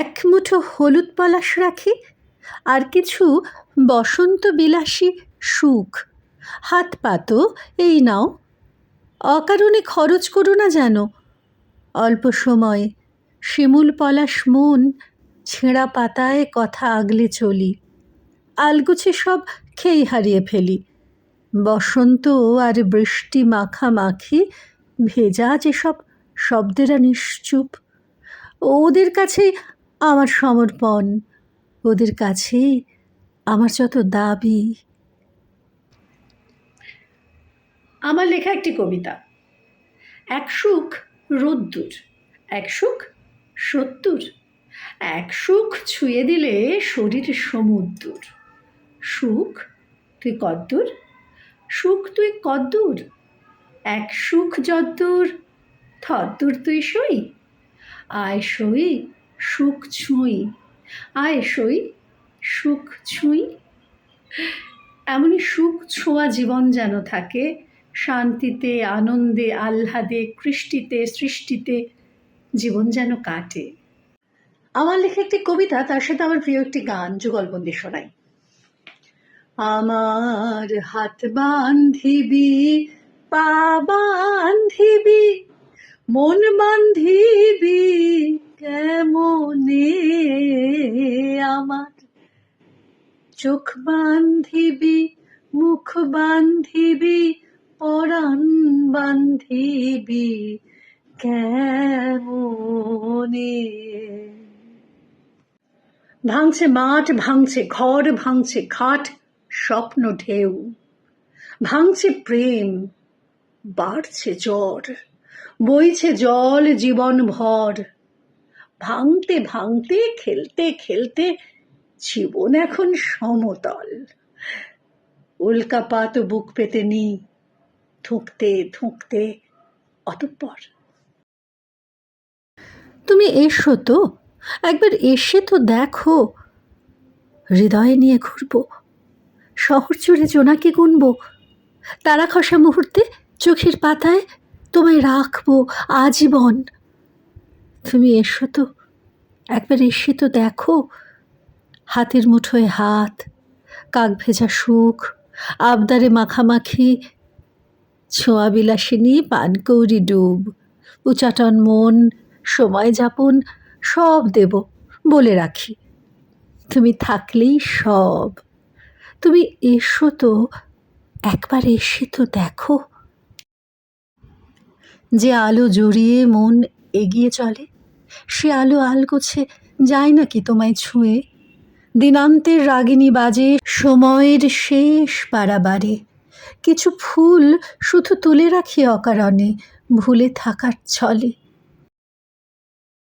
এক মুঠো হলুদ পলাশ রাখি আর কিছু বসন্ত বিলাসী সুখ। হাত পাতো, এই নাও। অকারণে খরচ করো না যেন অল্প সময় শিমুল পলাশ মন ছেঁড়া পাতায় কথা আগলে চলি। আলগুছে সব খেই হারিয়ে ফেলি। বসন্ত আর বৃষ্টি মাখামাখি, ভেজা যেসব শব্দেরা নিশ্চুপ। ওদের কাছেই আমার সমর্পণ। ওদের কাছেই আমার যত দাবি। আমার লেখা একটি কবিতা। এক সুখ রোদ্দুর, এক সুখ সত্তর, এক সুখ ছুঁয়ে দিলে শরীর সমুদ্র সুখ তুই কদ্দূর, সুখ তুই কদ্দূর, এক সুখ যদ্দূর, থদ্দূর তুই সই, আয় সই সুখ ছুঁই। আয় সই, সুখ ছুঁই। এমনই সুখ ছোঁয়া জীবন যেন থাকে, শান্তিতে, আনন্দে, আহ্লাদে, কৃষ্টিতে, সৃষ্টিতে জীবন যেন কাটে। আমার লেখা একটি কবিতা, তার সাথে আমার প্রিয় একটি গান, যুগলবন্দি শোনাই। আমার হাত বান্ধিবি, পা বান্ধিবি মন বান্ধিবি কেমনে আমার? চোখ বান্ধিবি, মুখ বান্ধিবি, পরাণ বান্ধিবি কেমনে? ভাঙছে মাঠ, ভাঙছে ঘর, ভাঙছে খাট, স্বপ্ন ঢেউ। ভাঙছে প্রেম, বাড়ছে জ্বর। বইছে জল জীবন ভর। ভাঙতে ভাঙতে, খেলতে খেলতে জীবন এখন সমতল। উল্কাপাত বুক পেতে নি, থুঁকতে থুঁকতে অতঃপর। তুমি এসো তো, একবার এসে তো দেখো। হৃদয়ে নিয়ে ঘুরবো, শহর জুড়ে জোনাকে গুনবো। তারা খসা মুহূর্তে চোখের পাতায় তোমায় রাখব আজীবন। তুমি এসো তো, একবার এসে তো দেখো। হাতের মুঠোয় হাত, কাক ভেজা সুখ, আবদারে মাখামাখি, ছোঁয়া বিলাসিনী পানকৌড়ি ডুব। উচাটন মন, সময় যাপন, সব দেব বলে রাখি। তুমি থাকলেই সব। তুমি এসো তো, একবার এসে তো দেখো। যে আলো জড়িয়ে মন এগিয়ে চলে, সে আলো আলগোছে যায় নাকি তোমায় ছুঁয়ে? দিনান্তের রাগিনী বাজে, সময়ের শেষ পাড়াবারে কিছু ফুল শুধু তুলে রাখি অকারণে, ভুলে থাকার ছলে।